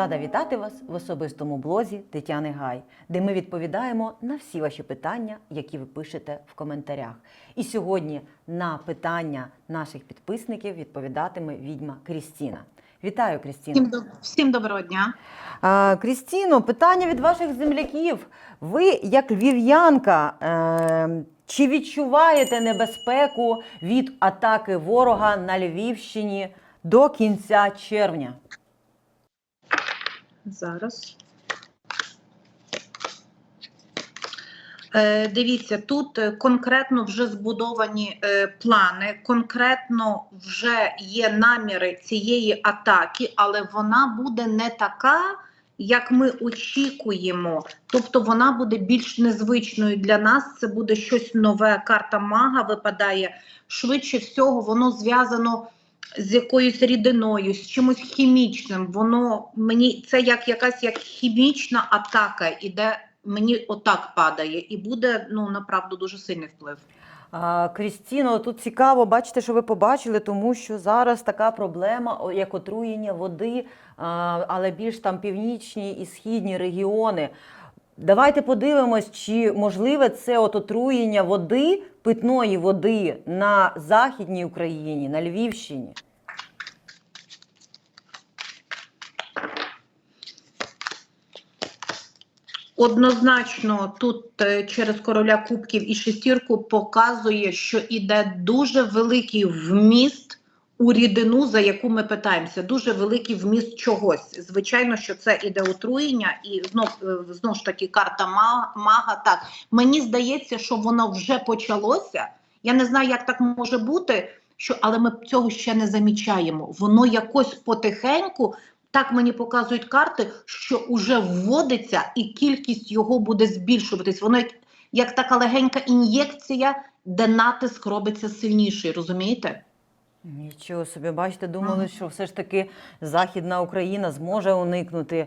Рада вітати вас в особистому блозі Тетяни Гай, де ми відповідаємо на всі ваші питання, які ви пишете в коментарях. І сьогодні на питання наших підписників відповідатиме відьма Крістіна. Вітаю, Крістіна. Всім, всім доброго дня. А, Крістіно, питання від ваших земляків. Ви, як львів'янка, е, чи відчуваєте небезпеку від атаки ворога на Львівщині до кінця червня? Зараз. Е, Дивіться, тут е, конкретно вже збудовані е, плани, конкретно вже є наміри цієї атаки, але вона буде не така, як ми очікуємо. Тобто вона буде більш незвичною для нас. Це буде щось нове. Карта мага випадає. Швидше всього, воно зв'язано з якоюсь рідиною, з чимось хімічним. Воно мені це як якась як хімічна атака іде. Мені отак падає, і буде ну направду дуже сильний вплив. Крістіно, тут цікаво бачите, що ви побачили, тому що зараз така проблема, як отруєння води, але більш там північні і східні регіони. Давайте подивимось, чи можливе це от отруєння води, питної води на Західній Україні, на Львівщині. Однозначно, тут е, через короля кубків і шестірку показує, що іде дуже великий вміст у рідину, за яку ми питаємося. Дуже великий вміст чогось. Звичайно, що це іде отруєння, і знов е, знов ж таки карта ма- мага. Так мені здається, що воно вже почалося. Я не знаю, як так може бути, що але ми цього ще не замічаємо. Воно якось потихеньку. Так мені показують карти, що уже вводиться, і кількість його буде збільшуватись. Воно як, як така легенька ін'єкція, де натиск робиться сильніший, розумієте? Нічого собі, бачите, думали, що все ж таки Західна Україна зможе уникнути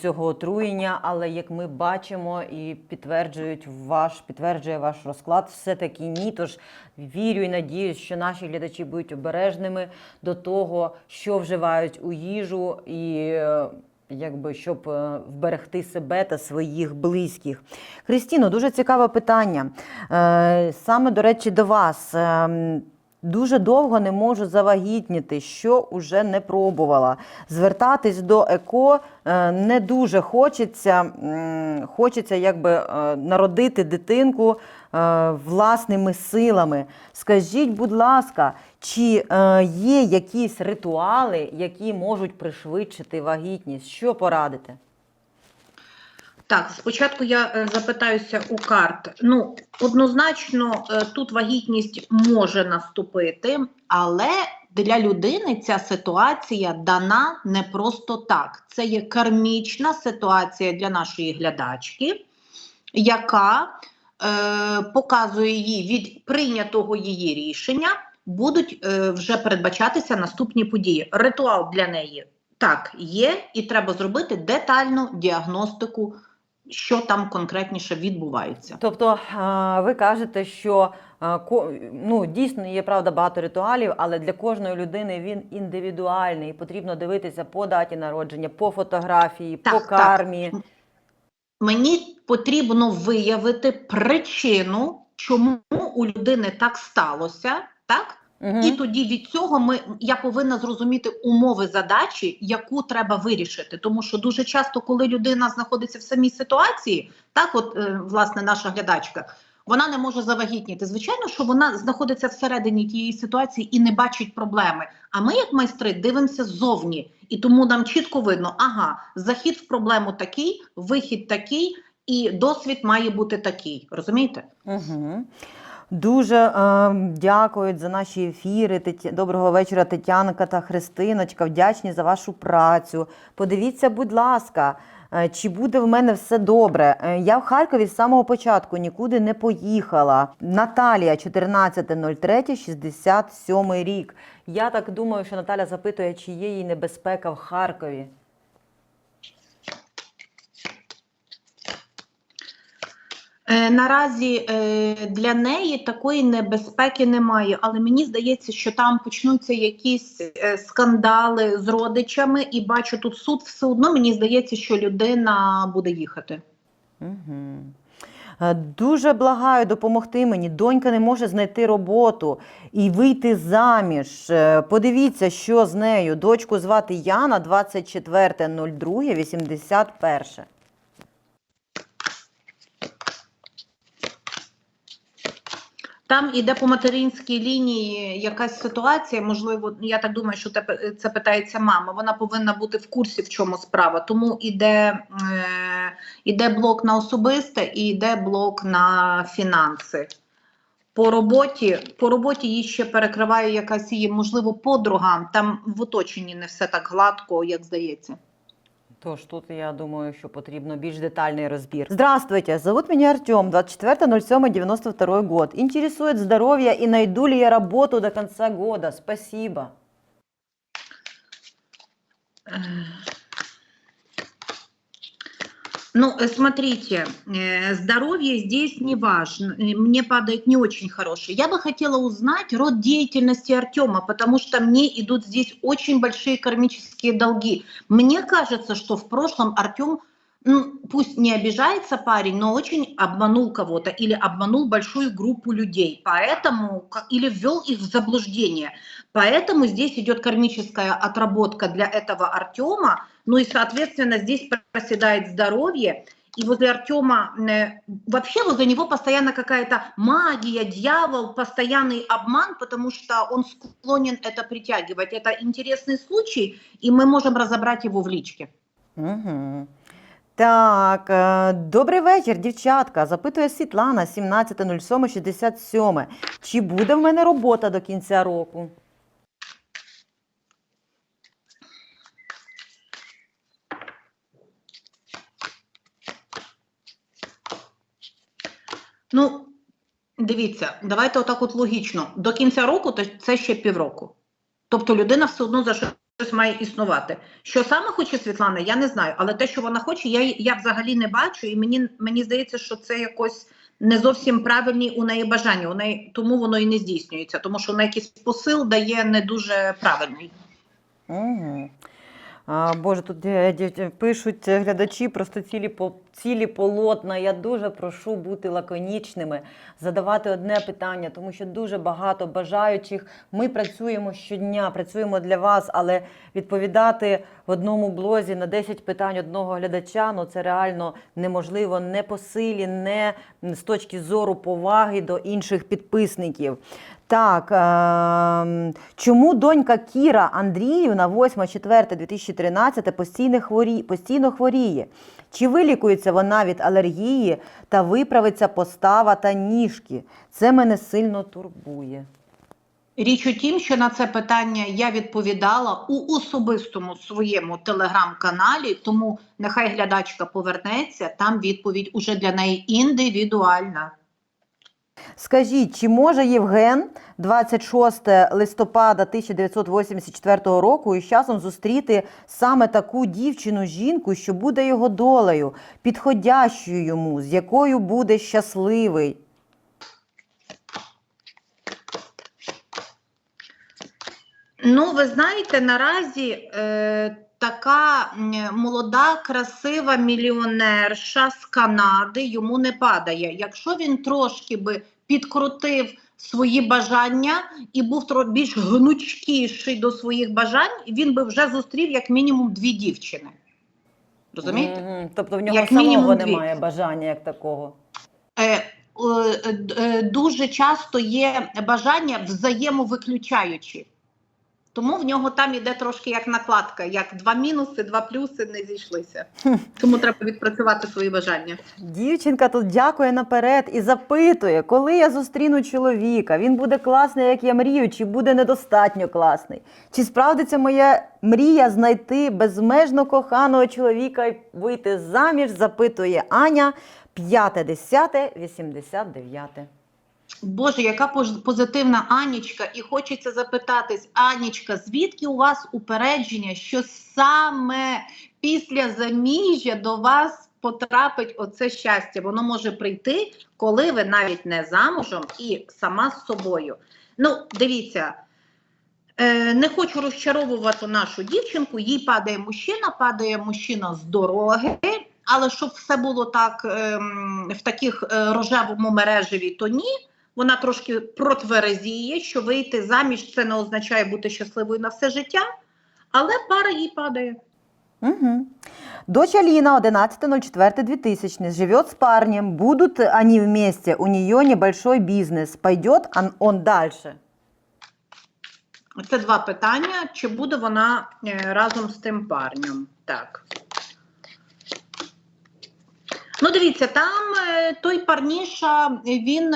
цього отруєння, але як ми бачимо і підтверджують ваш, підтверджує ваш розклад, все-таки ні. Тож вірю і надіюсь, що наші глядачі будуть обережними до того, що вживають у їжу і. е, Якби щоб е, вберегти себе та своїх близьких. Христіно, дуже цікаве питання. Е, Саме, до речі, до вас. Дуже довго не можу завагітніти, що уже не пробувала. Звертатись до ЕКО е, не дуже хочеться. Хочеться якби е, народити дитинку е, власними силами. Скажіть, будь ласка, чи є якісь ритуали, які можуть пришвидшити вагітність? Що порадите? Так, спочатку я е, запитаюся у карт. Ну, однозначно, е, тут вагітність може наступити, але для людини ця ситуація дана не просто так. Це є кармічна ситуація для нашої глядачки, яка е, показує їй від прийнятого її рішення, будуть е, вже передбачатися наступні події. Ритуал для неї так є, і треба зробити детальну діагностику що там конкретніше відбувається. Тобто ви кажете, що ну, дійсно є правда багато ритуалів, але для кожної людини він індивідуальний. Потрібно дивитися по даті народження, по фотографії, Так, по так. Мені потрібно виявити причину, чому у людини так сталося, так? Мгм. І тоді від цього ми я повинна зрозуміти умови задачі, яку треба вирішити. Тому що дуже часто, коли людина знаходиться в самій ситуації, так, от е, власне наша глядачка, вона не може завагітніти. Звичайно, що вона знаходиться всередині тієї ситуації і не бачить проблеми. А ми, як майстри, дивимося ззовні, і тому нам чітко видно, ага, захід в проблему такий, вихід такий, і досвід має бути такий. Розумієте? Угу. Дуже е, дякують за наші ефіри. Тетя- Доброго вечора, Тетянка та Христиночка. Вдячні за вашу працю. Подивіться, будь ласка, е, чи буде в мене все добре. Е, Я в Харкові з самого початку нікуди не поїхала. Наталія, 14.03.67 рік. Я так думаю, що Наталя запитує, чи є їй небезпека в Харкові. Наразі е, для неї такої небезпеки немає, але мені здається, що там почнуться якісь е, скандали з родичами, і бачу тут суд. Все одно мені здається, що людина буде їхати. Угу. Дуже благаю допомогти мені. Донька не може знайти роботу і вийти заміж. Е, Подивіться, що з нею. Дочку звати Яна, 24.02.81. Там іде по материнській лінії якась ситуація. Можливо, я так думаю, що це питається мама. Вона повинна бути в курсі, в чому справа. Тому іде, е, іде блок на особисте і йде блок на фінанси. По роботі, по роботі її ще перекриває якась її, можливо, подруга. Там в оточенні не все так гладко, як здається. Тож тут я думаю, що потрібно більш детальний розбір. Здравствуйте, зовут меня Артем, 24.07.92 год. Интересует здоровье и найду ли я работу до конца года. Спасибо. Ну, э, смотрите, э, здоровье здесь не важно. Мне падает не очень хороший. Я бы хотела узнать род деятельности Артема, потому что мне идут здесь очень большие кармические долги. Мне кажется, что в прошлом Артем, ну, пусть не обижается парень, но очень обманул кого-то или обманул большую группу людей, поэтому или ввел их в заблуждение. Поэтому здесь идет кармическая отработка для этого Артема, ну и, соответственно, здесь проседает здоровье. И возле Артема, э, вообще возле него постоянно какая-то магия, дьявол, постоянный обман, потому что он склонен это притягивать. Это интересный случай, и мы можем разобрать его в личке. Угу. Так, е, добрий вечір, дівчатка. Запитує Світлана 17.07.67. Чи буде в мене робота до кінця року? Ну, дивіться, давайте отак от логічно. До кінця року то це ще півроку. Тобто людина все одно за щось має існувати. Що саме хоче Світлана, я не знаю, але те, що вона хоче, я, я взагалі не бачу, і мені, мені здається, що це якось не зовсім правильні у неї бажання. У неї, тому воно і не здійснюється, тому що вона якийсь посил дає не дуже правильний. Угу. Боже, тут е, пишуть е, глядачі просто цілі, по- цілі полотна. Я дуже прошу бути лаконічними, задавати одне питання, тому що дуже багато бажаючих. Ми працюємо щодня, працюємо для вас, але відповідати в одному блозі на 10 питань одного глядача ну це реально неможливо не по силі, не з точки зору поваги до інших підписників. Так, е, чому донька Кіра Андріївна 8.4.2013 постійно, хворі, постійно хворіє? Чи вилікується вона від алергії та виправиться постава та ніжки? Це мене сильно турбує. Річ у тім, що на це питання я відповідала у особистому своєму телеграм-каналі, тому нехай глядачка повернеться, там відповідь уже для неї індивідуальна. Скажіть, чи може Євген 26 листопада 1984 року із часом зустріти саме таку дівчину жінку, що буде його долею, підходящою йому, з якою буде щасливий? Ну, ви знаєте, наразі е, така молода, красива мільйонерша з Канади йому не падає. Якщо він трошки би підкрутив свої бажання і був більш гнучкіший до своїх бажань, він би вже зустрів як мінімум дві дівчини. Розумієте? Мгм. Тобто в нього Як самого мінімум дві. немає бажання як такого. Е, е, е, дуже часто є бажання взаємовиключаючі. Тому в нього там іде трошки як накладка, як два мінуси, два плюси не зійшлися. Тому треба відпрацювати свої бажання. Дівчинка тут дякує наперед і запитує, коли я зустріну чоловіка, він буде класний, як я мрію, чи буде недостатньо класний? Чи справдиться моя мрія знайти безмежно коханого чоловіка і вийти заміж? Запитує Аня 5.10.89. Боже, яка поз- позитивна Анічка, і хочеться запитатись, Анічка, звідки у вас упередження, що саме після заміжжя до вас потрапить оце щастя. Воно може прийти, коли ви навіть не замужем і сама з собою. Ну, дивіться, е, не хочу розчаровувати нашу дівчинку. Їй падає мужчина, падає мужчина з дороги. Але щоб все було так ем, в таких е, рожевому мережеві, то ні. Вона трошки протверезіє, що вийти заміж це не означає бути щасливою на все життя, але пара їй падає. Угу. Дочь Алина, 11.04.2000, живет с парнем. Будут они вместе, у нее небольшой бизнес. Пойдет он, он дальше? Це два питання. Чи буде вона е, разом з тим парнем? Так. Ну, дивіться, там е, той парніша, він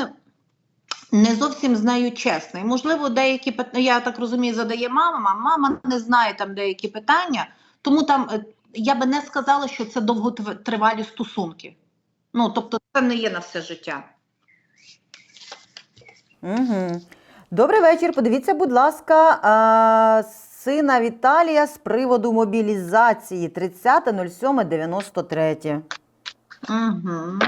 не зовсім з нею чесний. Можливо, деякі питання, я так розумію, задає мама, а мама не знає там деякі питання. Тому там е, я би не сказала, що це довготривалі стосунки. Ну, тобто, це не є на все життя. Угу. Добрий вечір. Подивіться, будь ласка, а, сина Віталія з приводу мобілізації 30.07.93. Угу.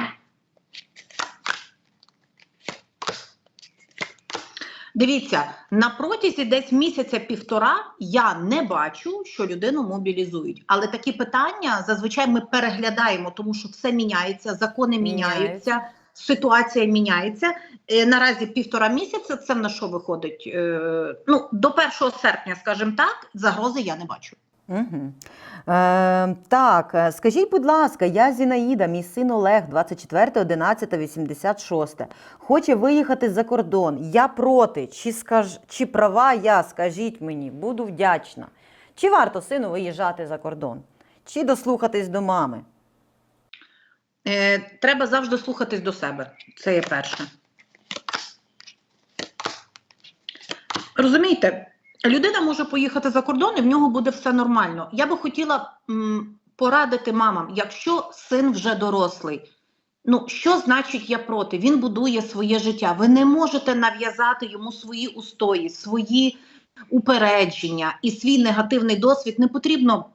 Дивіться, на протязі десь місяця-півтора я не бачу, що людину мобілізують. Але такі питання зазвичай ми переглядаємо, тому що все міняється, закони Міняється. міняються, ситуація міняється. Е, наразі півтора місяця це на що виходить? Е, ну, до 1 серпня, скажімо так, загрози я не бачу. Угу. Е, так, скажіть, будь ласка, я Зінаїда, мій син Олег, 24.11.86, хоче виїхати за кордон. Я проти. Чи, скаж... Чи права я, скажіть мені, буду вдячна. Чи варто сину виїжджати за кордон? Чи дослухатись до мами? Е, треба завжди слухатись до себе. Це є перше. Розумієте, людина може поїхати за кордон і в нього буде все нормально. Я би хотіла порадити мамам, якщо син вже дорослий. Ну, що значить я проти? Він будує своє життя. Ви не можете нав'язати йому свої устої, свої упередження і свій негативний досвід не потрібно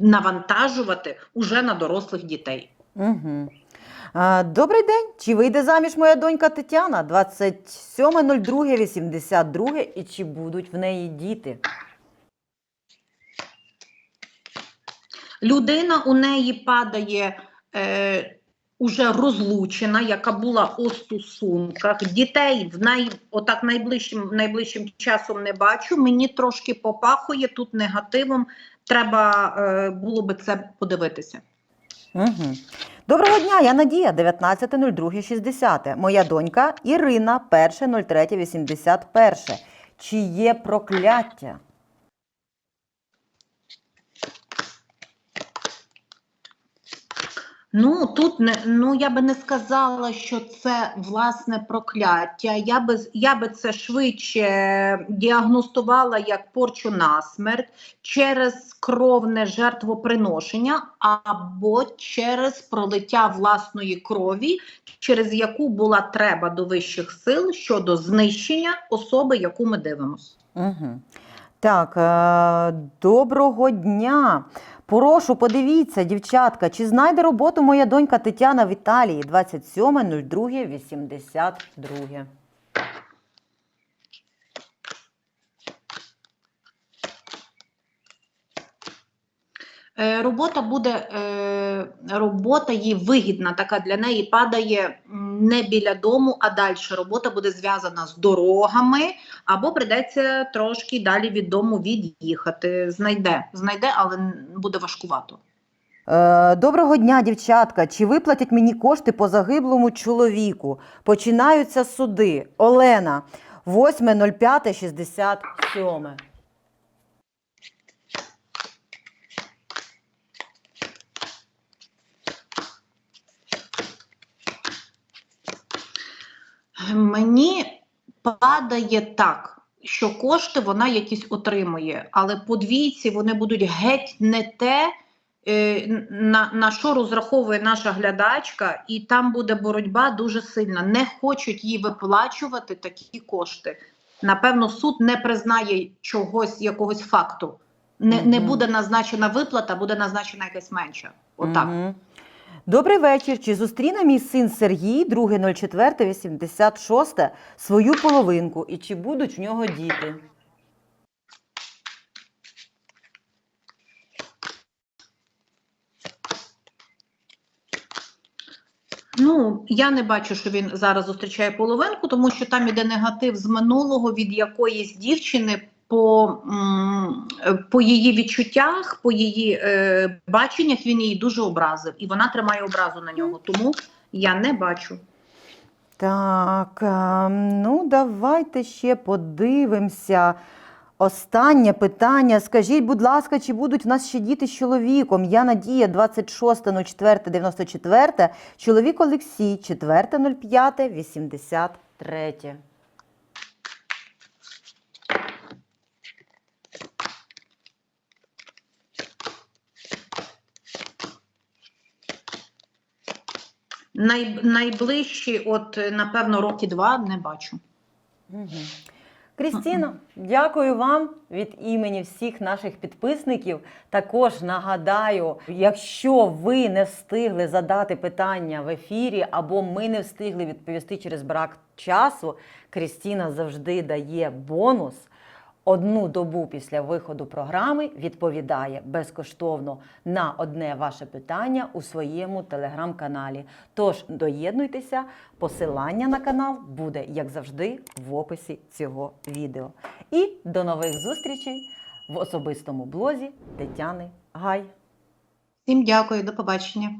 навантажувати уже на дорослих дітей. Угу. Добрий день. Чи вийде заміж моя донька Тетяна 27.02.82 і чи будуть в неї діти? Людина у неї падає е, уже розлучена, яка була у стосунках. Дітей в най, отак найближчим, найближчим часом не бачу. Мені трошки попахує тут негативом. Треба е, було би це подивитися. Угу. Доброго дня, я Надія, 19.02.60. Моя донька Ірина, 1.03.81. Чи є прокляття? Ну тут не ну я би не сказала, що це власне прокляття. Я би я би це швидше діагностувала як порчу на смерть через кровне жертвоприношення або через пролиття власної крові, через яку була треба до вищих сил щодо знищення особи, яку ми дивимося. Угу. Так, е, доброго дня. Прошу, подивіться, дівчатка, чи знайде роботу моя донька Тетяна в Італії 27.02.82. Робота буде е, робота їй вигідна, така для неї падає не біля дому, а далі. Робота буде зв'язана з дорогами, або прийдеться трошки далі від дому від'їхати. Знайде, знайде, але буде важкувато. Е, Доброго дня, дівчатка. Чи виплатять мені кошти по загиблому чоловіку? Починаються суди. Олена, 8.05.67. Мені падає так, що кошти вона якісь отримує, але по двійці вони будуть геть не те, е, на, на що розраховує наша глядачка, і там буде боротьба дуже сильна. Не хочуть їй виплачувати такі кошти. Напевно, суд не признає чогось, якогось факту. Не, не буде назначена виплата, буде назначена якась менша. Отак. Мгм. Добрий вечір. Чи зустріне мій син Сергій, 2.04.86, свою половинку? І чи будуть в нього діти? Ну, я не бачу, що він зараз зустрічає половинку, тому що там іде негатив з минулого від якоїсь дівчини по, е, по її відчуттях, по її е, баченнях він її дуже образив, і вона тримає образу на нього. Тому я не бачу. Так, ну давайте ще подивимося. Останнє питання. Скажіть, будь ласка, чи будуть в нас ще діти з чоловіком? Я Надія, 26.04.94, чоловік Олексій, 4.05.83. Най, найближчі, от напевно, роки два не бачу. Крістіно, дякую вам від імені всіх наших підписників. Також нагадаю, якщо ви не встигли задати питання в ефірі, або ми не встигли відповісти через брак часу, Крістіна завжди дає бонус. Одну добу після виходу програми відповідає безкоштовно на одне ваше питання у своєму телеграм-каналі. Тож доєднуйтеся, посилання на канал буде, як завжди, в описі цього відео. І до нових зустрічей в особистому блозі Тетяни Гай. Всім дякую, до побачення.